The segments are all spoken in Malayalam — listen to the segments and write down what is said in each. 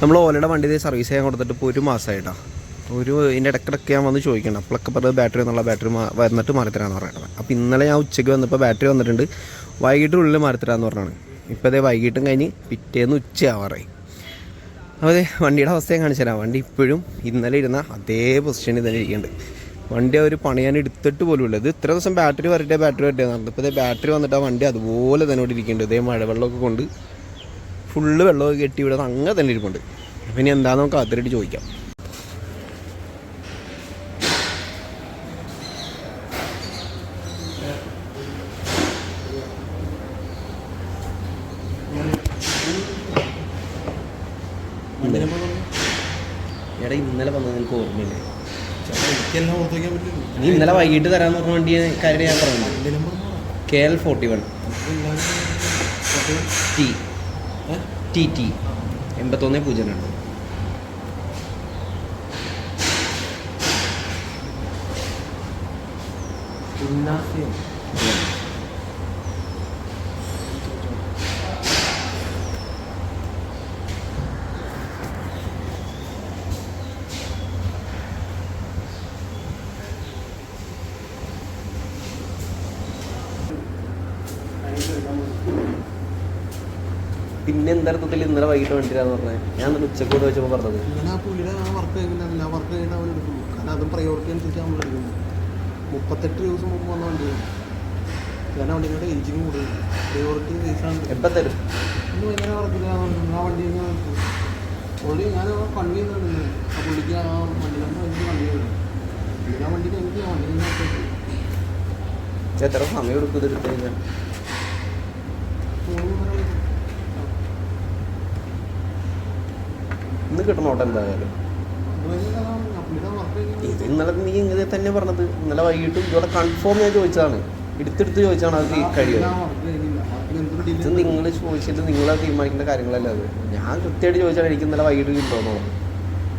നമ്മൾ ഓലയുടെ വണ്ടി സർവീസ് ചെയ്യാൻ കൊടുത്തിട്ട് ഇപ്പോൾ ഒരു മാസമായിട്ടാണ് ഒരു ഇതിന്റെ ഇടയ്ക്കിടയ്ക്ക് ഞാൻ വന്ന് ചോദിക്കണം. അപ്പോഴൊക്കെ പറഞ്ഞത് ബാറ്ററി എന്നുള്ള ബാറ്ററി വന്നിട്ട് മാറിത്തരാമെന്ന് പറയണത് അപ്പോൾ ഇന്നലെ ഞാൻ ഉച്ചയ്ക്ക് വന്നപ്പോൾ ബാറ്ററി വന്നിട്ടുണ്ട്. വൈകിട്ടുള്ളിൽ മാറിത്തരാമെന്ന് പറഞ്ഞാണ്. ഇപ്പോൾ അതേ വൈകിട്ടും കഴിഞ്ഞ് പിറ്റേന്ന് ഉച്ചയാവാറായി. അതെ വണ്ടിയുടെ അവസ്ഥ ഞാൻ കാണിച്ചു തരാം വണ്ടി ഇപ്പോഴും ഇന്നലെ ഇരുന്ന അതേ പൊസിഷനിൽ തന്നെ ഇരിക്കുന്നുണ്ട്. വണ്ടി അവർ പണിയാൻ എടുത്തിട്ട് പോലും ഇല്ല. ഇത് ഇത്ര ദിവസം ബാറ്ററി വരട്ടെ ബാറ്ററി വരട്ടെ എന്നാണ് ഇപ്പോൾ ബാറ്ററി വന്നിട്ട് ആ വണ്ടി അതുപോലെ തന്നെ ഇവിടെ ഇരിക്കുന്നുണ്ട്. ഇതേ മഴവെള്ളമൊക്കെ കൊണ്ട് ഫുള്ള് വെള്ളമൊക്കെ കെട്ടി ഇവിടെ അങ്ങനെ തന്നെ ഇരിപ്പുണ്ട്. അപ്പം ഇനി എന്താന്ന് നമുക്ക് അതിരട്ട് ചോദിക്കാം. എടാ ഇന്നലെ വന്നത് ഓർമ്മയില്ലേ. നീ ഇന്നലെ വൈകിട്ട് തരാൻ പറഞ്ഞ വണ്ടി കാര്യം ഞാൻ പറഞ്ഞു K L forty one. T. T T. എൺപത്തൊന്ന് പൂജ്യം രണ്ട്. പിന്നെ എന്തർത്ഥത്തിൽ ഇന്നലെ വൈകിട്ട് വണ്ടിരാന്ന് പറഞ്ഞത് ഞാൻ ഇന്നലെ ഉച്ചക്കോട് വെച്ചപ്പോൾ പറഞ്ഞത്. ഇങ്ങനെ ആ പുള്ളിയുടെ ആ വർക്ക് ആ വർക്ക് കഴിഞ്ഞാൽ അവൻ എടുക്കുള്ളൂ കാരണം അതും പ്രയോറിറ്റി അനുസരിച്ച് നമ്മൾ മുപ്പത്തെട്ട് ദിവസം മുമ്പ് വന്ന വണ്ടിയാണ് കാരണം വണ്ടിയുടെ കൂടുതൽ പ്രയോറിറ്റി ബേസാണ് എപ്പം തരും? ഇന്ന് ഭയങ്കര വർക്കില്ല ആ വണ്ടി ഓൾറെഡി ഞാൻ ഫണ്ട് ചെയ്യുന്നുണ്ട്. ആ പുള്ളിക്ക് ആ വണ്ടി നമ്പർ എനിക്ക് വണ്ടി ചെയ്തു പിന്നെ ആ വണ്ടിക്ക് എനിക്ക് ആ എത്ര സമയം എടുക്കും ഇത് എടുത്തു കഴിഞ്ഞാൽ ഇന്ന് കിട്ടണോട്ടെ എന്തായാലും. ഇത് ഇന്നലെ നീ ഇങ്ങനെ തന്നെ പറഞ്ഞത്. ഇന്നലെ വൈകിട്ട് ഇതോടെ കൺഫേം ഞാൻ ചോദിച്ചതാണ്. എടുത്തെടുത്ത് ചോദിച്ചാണ് അത് കഴിയുമോ ഇത് നിങ്ങൾ ചോദിച്ചിട്ട് നിങ്ങൾ തീരുമാനിക്കേണ്ട കാര്യങ്ങളല്ല അത്? ഞാൻ കൃത്യമായിട്ട് ചോദിച്ചാണ് എനിക്ക് ഇന്നലെ വൈകിട്ട് കിട്ടുമെന്നോ?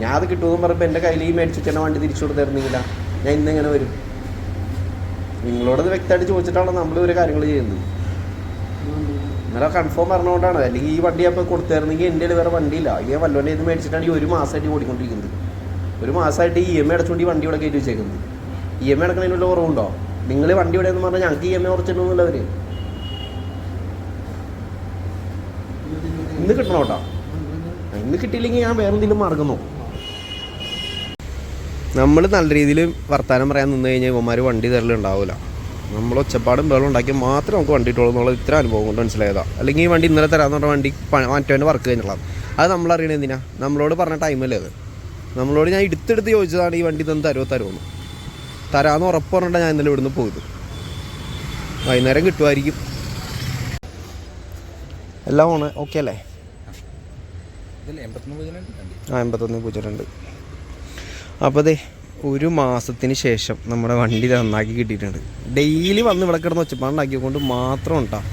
ഞാൻ അത് കിട്ടുമെന്ന് പറയുമ്പോൾ എന്റെ കയ്യിൽ ഈ മേടിച്ചിട്ട് തന്നെ വണ്ടി തിരിച്ചു കൊടുത്തിരുന്നില്ല ഞാൻ ഇന്നെങ്ങനെ വരും? നിങ്ങളോടത് വ്യക്തമായിട്ട് ചോദിച്ചിട്ടാണ് നമ്മൾ ഒരു കാര്യങ്ങൾ ചെയ്യുന്നത്. ഇന്നലെ കൺഫേം പറഞ്ഞുകൊണ്ടാണ്. അല്ലെങ്കിൽ ഈ വണ്ടി അപ്പോൾ കൊടുത്തായിരുന്നെങ്കിൽ എന്റെ വേറെ വണ്ടിയില്ല. ഈ വല്ലോന്റെ ഇത് മേടിച്ചിട്ടാണ് ഈ ഒരു മാസമായിട്ട് ഓടിക്കൊണ്ടിരിക്കുന്നത്. ഒരു മാസമായിട്ട് ഈ എം ഐ അടച്ചുകൊണ്ട് ഈ വണ്ടി ഇവിടെ കയറ്റി വെച്ചേക്കുന്നത്. ഇ എം ഐ അടക്കണതിന് വല്ല കുറവുണ്ടോ? നിങ്ങൾ വണ്ടി ഇവിടെ എന്ന് പറഞ്ഞാൽ ഞങ്ങൾക്ക് ഇ എം ഐ കുറച്ചിട്ടുള്ളവർ ഇന്ന് കിട്ടണം കേട്ടോ. ഇന്ന് കിട്ടിയില്ലെങ്കിൽ ഞാൻ വേറെ എന്തെങ്കിലും മാർഗം നോക്കും. നമ്മൾ നല്ല രീതിയിൽ വർത്തമാനം പറയാൻ നിന്ന് കഴിഞ്ഞാൽ ഇവന്മാർ വണ്ടി തരലുണ്ടാവില്ല. നമ്മൾ ഒച്ചപ്പാടും ബഹളം ഉണ്ടാക്കിയാൽ മാത്രമേ നമുക്ക് വണ്ടി ഇട്ടുള്ളൂ എന്നുള്ള ഇത്ര അനുഭവം കൊണ്ട് മനസ്സിലായതാ. അല്ലെങ്കിൽ ഈ വണ്ടി ഇന്നലെ തരാമെന്ന് പറഞ്ഞ വണ്ടി പ- വർക്ക് കഴിഞ്ഞുള്ളത് അത് നമ്മൾ അറിയണത് എന്തിനാ? നമ്മളോട് പറഞ്ഞ ടൈമല്ലേ അത്? നമ്മളോട് ഞാൻ എടുത്തെടുത്ത് ചോദിച്ചതാണ് ഈ വണ്ടി തന്നെ തരുമോ തരുമോ തരാമെന്ന് ഉറപ്പ് പറഞ്ഞിട്ടാണ് ഞാൻ ഇന്നലെ ഇവിടുന്ന് പോയത്. വൈകുന്നേരം കിട്ടുമായിരിക്കും. എല്ലാം ഓണ് ഓക്കെ അല്ലേ? ആ എൺപത്തൊന്ന് പൂജ്യം രണ്ട് അപ്പോൾ അതെ ഒരു മാസത്തിന് ശേഷം നമ്മുടെ വണ്ടി നന്നാക്കി കിട്ടിയിട്ടുണ്ട്. ഡെയിലി വന്ന് ഇവിടെ കിടന്ന് ഒച്ചപ്പാടുണ്ടാക്കിയത് മാത്രം ഉണ്ടാ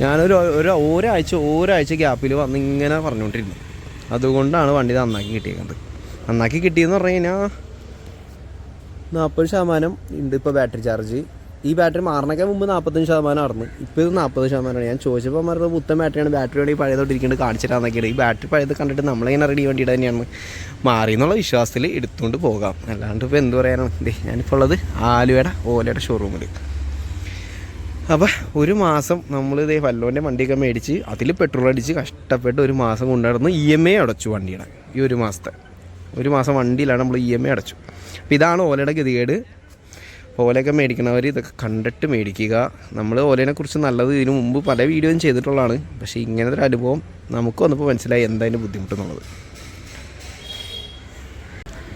ഞാനൊരു ഒരു ഒരാഴ്ച ഒരാഴ്ച ഗ്യാപ്പിൽ വന്ന് ഇങ്ങനെ പറഞ്ഞുകൊണ്ടിരുന്നു. അതുകൊണ്ടാണ് വണ്ടി നന്നാക്കി കിട്ടിയേക്കുന്നത്. നന്നാക്കി കിട്ടിയെന്ന് പറഞ്ഞു കഴിഞ്ഞാൽ നാൽപ്പത് ശതമാനം ഉണ്ട് ഇപ്പോൾ ബാറ്ററി ചാർജ്. ഈ ബാറ്ററി മാറണൊക്കെ മുമ്പ് നാൽപ്പത്തഞ്ച് ശതമാനം ആയിരുന്നു. ഇപ്പോൾ ഇത് നാൽപ്പത് ശതമാനമാണ്. ഞാൻ ചോദിച്ചപ്പോൾ പറഞ്ഞത് പുത്തൻ ബാറ്ററിയാണ് ബാറ്ററി വേണമെങ്കിൽ പഴയതോട്ട് ഇരിക്കേണ്ടത് കാണിച്ചിട്ടാന്നൊക്കെയാണ് ഈ ബാറ്ററി പഴയത് കണ്ടിട്ട് നമ്മളിങ്ങനെ റെഡി വേണ്ടിയിട്ട് തന്നെയാണ്. മാറി എന്നുള്ള വിശ്വാസത്തിൽ എടുത്തുകൊണ്ട് പോകാം. അല്ലാണ്ട് ഇപ്പോൾ എന്ത് പറയാനാണ് ഞാനിപ്പോൾ ഉള്ളത് ആലുവയുടെ ഓലയുടെ ഷോറൂമിൽ അപ്പോൾ ഒരു മാസം നമ്മൾ ഇതേ വല്ലോന്റെ വണ്ടിയൊക്കെ മേടിച്ച് അതിൽ പെട്രോൾ അടിച്ച് കഷ്ടപ്പെട്ട് ഒരു മാസം കൊണ്ടുനടന്ന് ഇ എം ഐ അടച്ചു വണ്ടിയുടെ. ഈ ഒരു മാസത്തെ. ഒരു മാസം വണ്ടിയിലാണ് നമ്മൾ ഇ എം ഐ അടച്ചു. അപ്പോൾ ഇതാണ് ഓലയുടെ ഗതികേട്. ഓലയൊക്കെ മേടിക്കണവർ ഇതൊക്കെ കണ്ടിട്ട് മേടിക്കുക. നമ്മൾ ഓലേനെ കുറിച്ച് നല്ലത് ഇതിനു മുമ്പ് പല വീഡിയോയും ചെയ്തിട്ടുള്ളതാണ്. പക്ഷേ ഇങ്ങനത്തെ ഒരു അനുഭവം നമുക്ക് വന്നപ്പോൾ മനസ്സിലായി എന്തായാലും ബുദ്ധിമുട്ടെന്നുള്ളത്.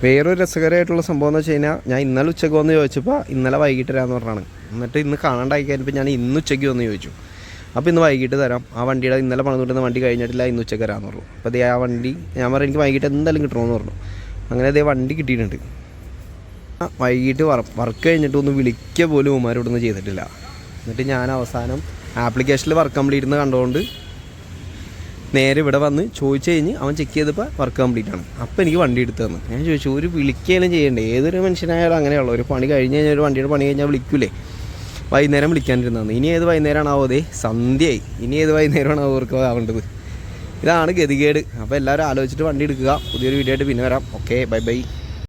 വേറൊരു രസകരമായിട്ടുള്ള സംഭവം എന്ന് വെച്ച് കഴിഞ്ഞാൽ ഞാൻ ഇന്നലെ ഉച്ചയ്ക്ക് വന്ന് ചോദിച്ചപ്പോൾ ഇന്നലെ വൈകിട്ട് തരാമെന്ന് പറഞ്ഞാണ്. എന്നിട്ട് ഇന്ന് കാണാണ്ടായി കഴിഞ്ഞപ്പോൾ ഞാൻ ഇന്ന് ഉച്ചയ്ക്ക് വന്ന് ചോദിച്ചു. അപ്പോൾ ഇന്ന് വൈകിട്ട് തരാം. ആ വണ്ടിയുടെ ഇന്നലെ പണം കൊണ്ടുവന്ന വണ്ടി കഴിഞ്ഞിട്ടില്ല ഇന്ന് ഉച്ചയ്ക്ക് തരാമെന്ന് പറഞ്ഞു. അപ്പോൾ അതേ ആ വണ്ടി ഞാൻ പറഞ്ഞു എനിക്ക് വൈകിട്ട് എന്തായാലും കിട്ടണമെന്ന് പറഞ്ഞു. അങ്ങനെ അതേ വണ്ടി കിട്ടിയിട്ടുണ്ട്. വൈകിട്ട് വർക്ക് കഴിഞ്ഞിട്ട് ഒന്ന് വിളിക്കുക പോലും ഉമാരോടൊന്നും ചെയ്തിട്ടില്ല. എന്നിട്ട് ഞാൻ അവസാനം ആപ്ലിക്കേഷനിൽ വർക്ക് കംപ്ലീറ്റ് എന്ന് കണ്ടുകൊണ്ട് നേരെ ഇവിടെ വന്ന് ചോദിച്ചു കഴിഞ്ഞ് അവൻ ചെക്ക് ചെയ്തപ്പോൾ വർക്ക് കംപ്ലീറ്റ് ആണ്. അപ്പോൾ എനിക്ക് വണ്ടി എടുത്തു തന്നു. ഞാൻ ചോദിച്ചു ഒരു വിളിക്കുകയും ചെയ്യണ്ടേ. ഏതൊരു മനുഷ്യനായാലും അങ്ങനെയുള്ളൂ ഒരു പണി കഴിഞ്ഞ് കഴിഞ്ഞാൽ ഒരു വണ്ടിയുടെ പണി കഴിഞ്ഞാൽ വിളിക്കൂലേ? വൈകുന്നേരം വിളിക്കാണ്ടിരുന്നതാണ് ഇനി ഏത് വൈകുന്നേരമാണ് ആവോ അതെ സന്ധ്യയായി. ഇനി ഏത് വൈകുന്നേരമാണ് അവർക്ക് ആവേണ്ടത്? ഇതാണ് ഗതികേട്. അപ്പോൾ എല്ലാവരും ആലോചിച്ചിട്ട് വണ്ടി എടുക്കുക. പുതിയൊരു വീഡിയോ ആയിട്ട് പിന്നെ വരാം. Okay bye bye